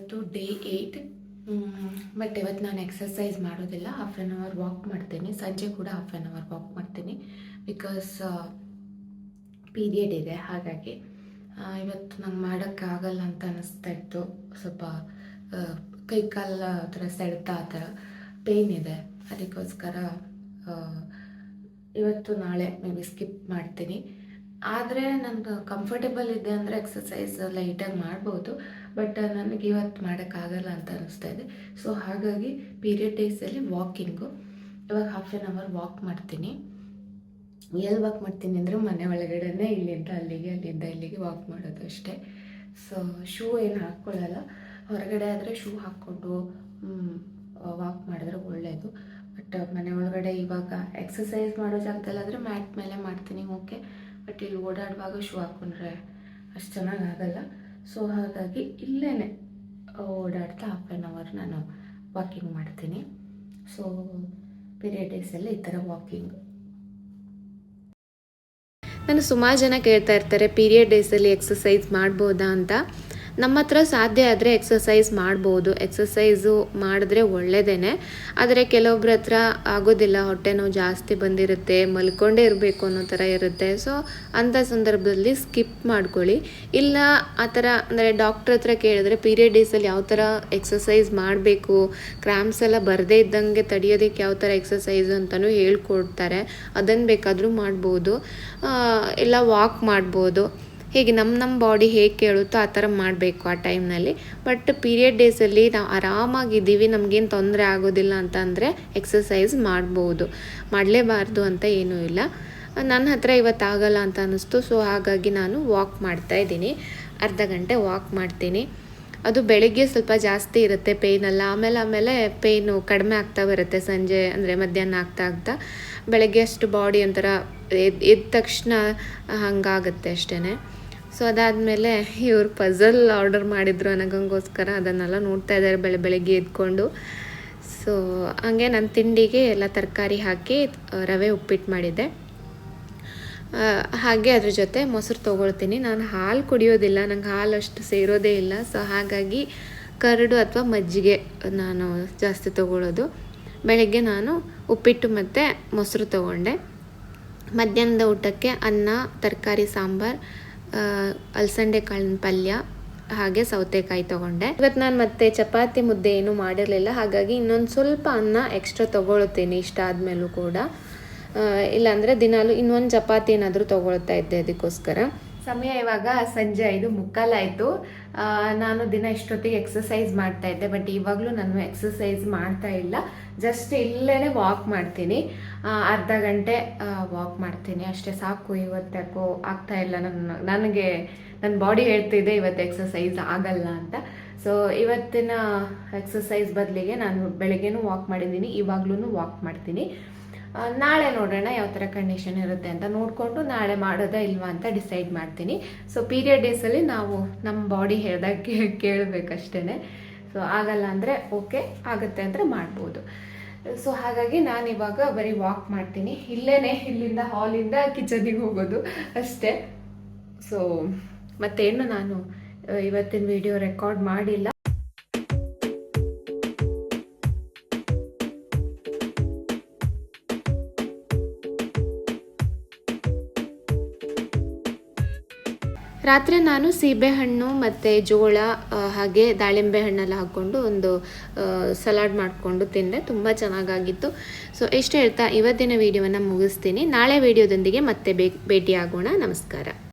ಇವತ್ತು day eight but ಇವತ್ತು ನಾನು ಎಕ್ಸಸೈಸ್ ಮಾಡೋದಿಲ್ಲ. ಹಾಫ್ ಆನ್ ಅವರ್ ವಾಕ್ ಮಾಡ್ತೀನಿ. ಸಂಜೆ ಕೂಡ ಹಾಫ್ ಆನ್ ಅವರ್ ವಾಕ್ ಮಾಡ್ತೀನಿ. ಬಿಕಾಸ್ ಪೀರಿಯಡ್ ಇದೆ. ಹಾಗಾಗಿ ಇವತ್ತು ನಂಗೆ ಮಾಡೋಕ್ಕಾಗಲ್ಲ ಅಂತ ಅನ್ನಿಸ್ತಾ ಇತ್ತು. ಸ್ವಲ್ಪ ಕೈ ಕಾಲ ಆ ಥರ ಸೆಳೆತ ಆ ಥರ ಪೇಯ್ನ್ ಇದೆ. ಅದಕ್ಕೋಸ್ಕರ ಇವತ್ತು ನಾಳೆ ಮೇ ಬಿ ಸ್ಕಿಪ್ ಮಾಡ್ತೀನಿ. ಆದರೆ ನನಗೆ ಕಂಫರ್ಟೇಬಲ್ ಇದೆ ಅಂದರೆ ಎಕ್ಸಸೈಸ್ ಲೈಟಾಗಿ ಮಾಡ್ಬೋದು. ಬಟ್ ನನಗೆ ಇವತ್ತು ಮಾಡೋಕ್ಕಾಗಲ್ಲ ಅಂತ ಅನ್ನಿಸ್ತಾ ಇದೆ. ಸೊ ಹಾಗಾಗಿ ಪೀರಿಯಡ್ ಡೇಸಲ್ಲಿ ವಾಕಿಂಗು ಇವಾಗ ಹಾಫ್ ಆನ್ ಅವರ್ ವಾಕ್ ಮಾಡ್ತೀನಿ. ಎಲ್ಲಿ ವಾಕ್ ಮಾಡ್ತೀನಿ ಅಂದರೆ ಮನೆ ಒಳಗಡೆನೇ ಇಲ್ಲಿಂದ ಅಲ್ಲಿಗೆ, ಅಲ್ಲಿಂದ ಇಲ್ಲಿಗೆ ವಾಕ್ ಮಾಡೋದು ಅಷ್ಟೇ. ಸೊ ಶೂ ಏನು ಹಾಕ್ಕೊಳ್ಳಲ್ಲ ಹೊರಗಡೆ ಆದರೆ ಶೂ ಹಾಕ್ಕೊಂಡು ವಾಕ್ ಮಾಡಿದ್ರೆ ಒಳ್ಳೆಯದು ಬಟ್ ಮನೆ ಒಳಗಡೆ ಇವಾಗ ಎಕ್ಸಸೈಸ್ ಮಾಡೋ ಜಾಗದಲ್ಲಾದರೆ ಮ್ಯಾಟ್ ಮೇಲೆ ಮಾಡ್ತೀನಿ ಓಕೆ ಬಟ್ ಇಲ್ಲಿ ಓಡಾಡುವಾಗ ಶೂ ಹಾಕ್ಕೊಂಡ್ರೆ ಅಷ್ಟು ಚೆನ್ನಾಗಿ ಆಗಲ್ಲ. ಸೊ ಹಾಗಾಗಿ ಇಲ್ಲೇ ಓಡಾಡ್ತಾ ಹಾಫ್ ಆ್ಯನ್ ಅವರ್ ನಾನು ವಾಕಿಂಗ್ ಮಾಡ್ತೀನಿ. ಸೊ ಪೀರಿಯಡ್ ಡೇಸಲ್ಲಿ ಈ ಥರ ವಾಕಿಂಗ್ ನಾನು ಸುಮಾರು ಜನ ಕೇಳ್ತಾ ಇರ್ತಾರೆ ಪೀರಿಯಡ್ ಡೇಸಲ್ಲಿ ಎಕ್ಸಸೈಸ್ ಮಾಡ್ಬೋದಾ ಅಂತ. ನಮ್ಮ ಹತ್ರ ಸಾಧ್ಯ ಆದರೆ ಎಕ್ಸಸೈಸ್ ಮಾಡ್ಬೋದು. ಎಕ್ಸಸೈಸು ಮಾಡಿದ್ರೆ ಒಳ್ಳೆಯದೇನೆ ಆದರೆ ಕೆಲವೊಬ್ರ ಹತ್ರ ಆಗೋದಿಲ್ಲ, ಹೊಟ್ಟೆ ನೋವು ಜಾಸ್ತಿ ಬಂದಿರುತ್ತೆ, ಮಲ್ಕೊಂಡೇ ಇರಬೇಕು ಅನ್ನೋ ಥರ ಇರುತ್ತೆ. ಸೊ ಅಂಥ ಸಂದರ್ಭದಲ್ಲಿ ಸ್ಕಿಪ್ ಮಾಡ್ಕೊಳ್ಳಿ. ಇಲ್ಲ, ಆ ಥರ ಅಂದರೆ ಡಾಕ್ಟ್ರ್ ಹತ್ರ ಕೇಳಿದ್ರೆ ಪೀರಿಯಡ್ ಡೇಸಲ್ಲಿ ಯಾವ ಥರ ಎಕ್ಸಸೈಸ್ ಮಾಡಬೇಕು ಕ್ರ್ಯಾಮ್ಸ್ ಎಲ್ಲ ಬರದೇ ಇದ್ದಂಗೆ ತಡೆಯೋದಕ್ಕೆ ಯಾವ ಥರ ಎಕ್ಸಸೈಸ್ ಅಂತಲೂ ಹೇಳ್ಕೊಡ್ತಾರೆ. ಅದನ್ನು ಬೇಕಾದರೂ ಮಾಡ್ಬೋದು. ಇಲ್ಲ ವಾಕ್ ಮಾಡ್ಬೋದು. ಹೀಗೆ ನಮ್ಮ ನಮ್ಮ ಬಾಡಿ ಹೇಗೆ ಕೇಳುತ್ತೋ ಆ ಥರ ಮಾಡಬೇಕು ಆ ಟೈಮ್ನಲ್ಲಿ ಬಟ್ ಪೀರಿಯಡ್ ಡೇಸಲ್ಲಿ ನಾವು ಆರಾಮಾಗಿದ್ದೀವಿ ನಮಗೇನು ತೊಂದರೆ ಆಗೋದಿಲ್ಲ ಅಂತ ಅಂದರೆ ಎಕ್ಸಸೈಸ್ ಮಾಡ್ಬೋದು. ಮಾಡಲೇಬಾರ್ದು ಅಂತ ಏನೂ ಇಲ್ಲ. ನನ್ನ ಹತ್ರ ಇವತ್ತು ಆಗಲ್ಲ ಅಂತ ಅನ್ನಿಸ್ತು ಸೊ ಹಾಗಾಗಿ ನಾನು ವಾಕ್ ಮಾಡ್ತಾ ಇದ್ದೀನಿ. ಅರ್ಧ ಗಂಟೆ ವಾಕ್ ಮಾಡ್ತೀನಿ. ಅದು ಬೆಳಿಗ್ಗೆ ಸ್ವಲ್ಪ ಜಾಸ್ತಿ ಇರುತ್ತೆ ಪೇಯ್ನೆಲ್ಲ ಆಮೇಲೆ ಆಮೇಲೆ ಪೇಯ್ನು ಕಡಿಮೆ ಆಗ್ತಾ ಬರುತ್ತೆ ಸಂಜೆ ಅಂದರೆ ಮಧ್ಯಾಹ್ನ ಆಗ್ತಾ ಆಗ್ತಾ. ಬೆಳಗ್ಗೆ ಅಷ್ಟು ಬಾಡಿ ಒಂಥರ ಎದ್ದ ತಕ್ಷಣ ಹಂಗಾಗುತ್ತೆ ಅಷ್ಟೇ ಸೊ ಅದಾದಮೇಲೆ ಇವರು ಪಜಲ್ ಆರ್ಡರ್ ಮಾಡಿದ್ರು ನನಗಂಗೋಸ್ಕರ. ಅದನ್ನೆಲ್ಲ ನೋಡ್ತಾ ಇದ್ದಾರೆ ಬೆಳೆ ಬೆಳಗ್ಗೆ ಎದ್ಕೊಂಡು. ಸೊ ಹಂಗೆ ನನ್ನ ತಿಂಡಿಗೆ ಎಲ್ಲ ತರಕಾರಿ ಹಾಕಿ ರವೆ ಉಪ್ಪಿಟ್ಟು ಮಾಡಿದ್ದೆ. ಹಾಗೆ ಅದ್ರ ಜೊತೆ ಮೊಸರು ತೊಗೊಳ್ತೀನಿ. ನಾನು ಹಾಲು ಕುಡಿಯೋದಿಲ್ಲ, ನಂಗೆ ಹಾಲು ಅಷ್ಟು ಸೇರೋದೇ ಇಲ್ಲ. ಸೊ ಹಾಗಾಗಿ ಕರಡು ಅಥವಾ ಮಜ್ಜಿಗೆ ನಾನು ಜಾಸ್ತಿ ತೊಗೊಳ್ಳೋದು. ಬೆಳಗ್ಗೆ ನಾನು ಉಪ್ಪಿಟ್ಟು ಮತ್ತು ಮೊಸರು ತೊಗೊಂಡೆ. ಮಧ್ಯಾಹ್ನದ ಊಟಕ್ಕೆ ಅನ್ನ, ತರಕಾರಿ, ಸಾಂಬಾರು ಅಲಸಂಡೆ ಕಾಳಿನ ಪಲ್ಯ, ಹಾಗೆ ಸೌತೆಕಾಯಿ ತಗೊಂಡೆ. ಇವತ್ತು ನಾನು ಮತ್ತೆ ಚಪಾತಿ ಮುದ್ದೆ ಏನೂ ಮಾಡಿರಲಿಲ್ಲ, ಹಾಗಾಗಿ ಇನ್ನೊಂದು ಸ್ವಲ್ಪ ಅನ್ನ ಎಕ್ಸ್ಟ್ರಾ ತೊಗೊಳ್ತೀನಿ ಇಷ್ಟ ಆದಮೇಲೂ ಕೂಡ. ಇಲ್ಲಾಂದರೆ ದಿನಾಲು ಇನ್ನೊಂದು ಚಪಾತಿ ಏನಾದರೂ ತೊಗೊಳ್ತಾ ಇದ್ದೆ ಅದಕ್ಕೋಸ್ಕರ. ಸಮಯ ಇವಾಗ ಸಂಜೆ ಐದು ಮುಕ್ಕಾಲಾಯಿತು ನಾನು ದಿನ ಇಷ್ಟೊತ್ತಿಗೆ ಎಕ್ಸಸೈಸ್ ಮಾಡ್ತಾ ಇದ್ದೆ ಬಟ್ ಇವಾಗಲೂ ನಾನು ಎಕ್ಸಸೈಸ್ ಮಾಡ್ತಾ ಇಲ್ಲ. ಜಸ್ಟ್ ಇಲ್ಲೇ ವಾಕ್ ಮಾಡ್ತೀನಿ. ಅರ್ಧ ಗಂಟೆ ವಾಕ್ ಮಾಡ್ತೀನಿ. ಅಷ್ಟೇ ಸಾಕು ಇವತ್ತಕ್ಕೂ ಆಗ್ತಾ ಇಲ್ಲ ನನ್ನ, ನನಗೆ, ನನ್ನ ಬಾಡಿ ಹೇಳ್ತಿದೆ ಇವತ್ತು ಎಕ್ಸಸೈಸ್ ಆಗಲ್ಲ ಅಂತ. ಸೊ ಇವತ್ತಿನ ಎಕ್ಸಸೈಸ್ ಬದಲಿಗೆ ನಾನು ಬೆಳಗ್ಗೆನೂ ವಾಕ್ ಮಾಡಿದ್ದೀನಿ ಇವಾಗ್ಲೂ ವಾಕ್ ಮಾಡ್ತೀನಿ. ನಾಳೆ ನೋಡೋಣ ಯಾವ ಥರ ಕಂಡೀಷನ್ ಇರುತ್ತೆ ಅಂತ ನೋಡಿಕೊಂಡು ನಾಳೆ ಮಾಡೋದಾ ಇಲ್ವಾ ಅಂತ ಡಿಸೈಡ್ ಮಾಡ್ತೀನಿ. ಸೊ ಪೀರಿಯಡ್ ಡೇಸಲ್ಲಿ ನಾವು ನಮ್ಮ ಬಾಡಿ ಹೇಳ್ದಾಗ ಕೇಳಬೇಕಷ್ಟೇ ಸೊ ಆಗಲ್ಲ ಅಂದರೆ ಓಕೆ ಆಗುತ್ತೆ ಅಂದರೆ ಮಾಡ್ಬೋದು. ಸೊ ಹಾಗಾಗಿ ನಾನು ಇವಾಗ ಬರೀ ವಾಕ್ ಮಾಡ್ತೀನಿ. ಇಲ್ಲೇ ಇಲ್ಲಿಂದ ಹಾಲಿಂದ ಕಿಚನಿಗೆ ಹೋಗೋದು ಅಷ್ಟೇ. ಸೊ ಮತ್ತೇನು ನಾನು ಇವತ್ತಿನ ವಿಡಿಯೋ ರೆಕಾರ್ಡ್ ಮಾಡಿಲ್ಲ. ರಾತ್ರಿ ನಾನು ಸೀಬೆಹಣ್ಣು ಮತ್ತು ಜೋಳ ಹಾಗೆ ದಾಳಿಂಬೆ ಹಣ್ಣೆಲ್ಲ ಹಾಕ್ಕೊಂಡು ಒಂದು ಸಲಾಡ್ ಮಾಡಿಕೊಂಡು ತಿಂದೆ. ತುಂಬ ಚೆನ್ನಾಗಾಗಿತ್ತು. ಸೊ ಇಷ್ಟು ಹೇಳ್ತಾ ಇವತ್ತಿನ ವೀಡಿಯೋವನ್ನು ಮುಗಿಸ್ತೀನಿ. ನಾಳೆ ವಿಡಿಯೋದೊಂದಿಗೆ ಮತ್ತೆ ಭೇಟಿಯಾಗೋಣ. ನಮಸ್ಕಾರ.